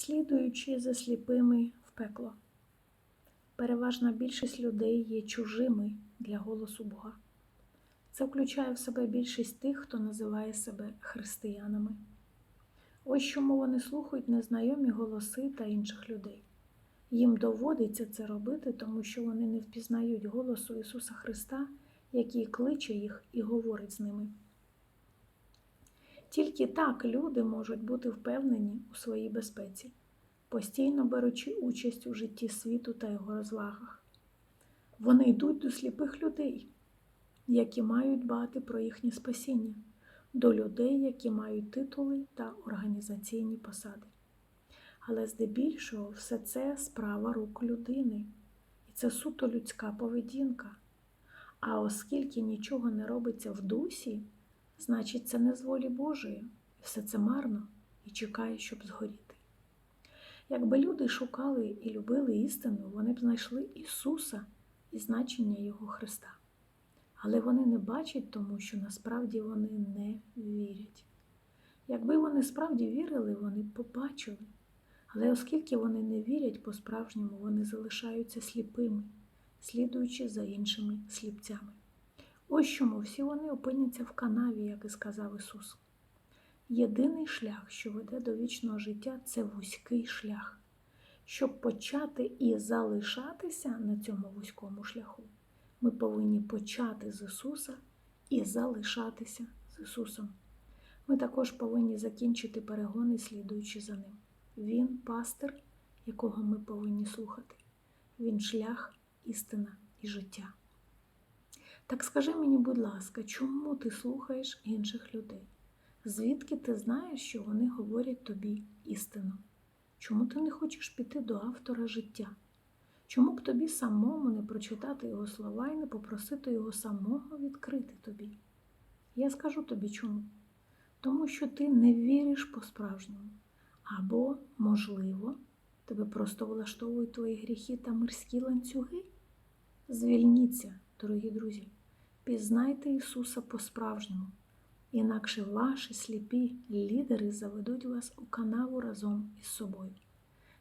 слідуючи за сліпими в пекло. Переважна більшість людей є чужими для голосу Бога. Це включає в себе більшість тих, хто називає себе християнами. Ось чому вони слухають незнайомі голоси та інших людей. Їм доводиться це робити, тому що вони не впізнають голосу Ісуса Христа, який кличе їх і говорить з ними. Тільки так люди можуть бути впевнені у своїй безпеці, постійно беручи участь у житті світу та його розвагах. Вони йдуть до сліпих людей, які мають дбати про їхнє спасіння, до людей, які мають титули та організаційні посади. Але здебільшого все це справа рук людини, і це суто людська поведінка. А оскільки нічого не робиться в дусі, значить це не з волі Божої, все це марно і чекає, щоб згоріти. Якби люди шукали і любили істину, вони б знайшли Ісуса і значення Його Христа. Але вони не бачать тому, що насправді вони не вірять. Якби вони справді вірили, вони б побачили. Але оскільки вони не вірять по-справжньому, вони залишаються сліпими, слідуючи за іншими сліпцями. Ось чому всі вони опиняться в канаві, як і сказав Ісус. Єдиний шлях, що веде до вічного життя, це вузький шлях. Щоб почати і залишатися на цьому вузькому шляху, ми повинні почати з Ісуса і залишатися з Ісусом. Ми також повинні закінчити перегони, слідуючи за Ним. Він пастир, якого ми повинні слухати. Він шлях, істина і життя. Так скажи мені, будь ласка, чому ти слухаєш інших людей? Звідки ти знаєш, що вони говорять тобі істину? Чому ти не хочеш піти до автора життя? Чому б тобі самому не прочитати його слова і не попросити його самого відкрити тобі? Я скажу тобі чому. Тому що ти не віриш по-справжньому. Або, можливо, тебе просто влаштовують твої гріхи та мирські ланцюги? Звільніться, дорогі друзі, пізнайте Ісуса по-справжньому, інакше ваші сліпі лідери заведуть вас у канаву разом із собою.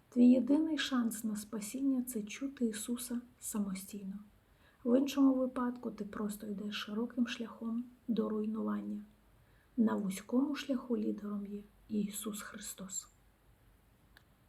Твій єдиний шанс на спасіння це чути Ісуса самостійно. В іншому випадку ти просто йдеш широким шляхом до руйнування. На вузькому шляху лідером є Ісус Христос.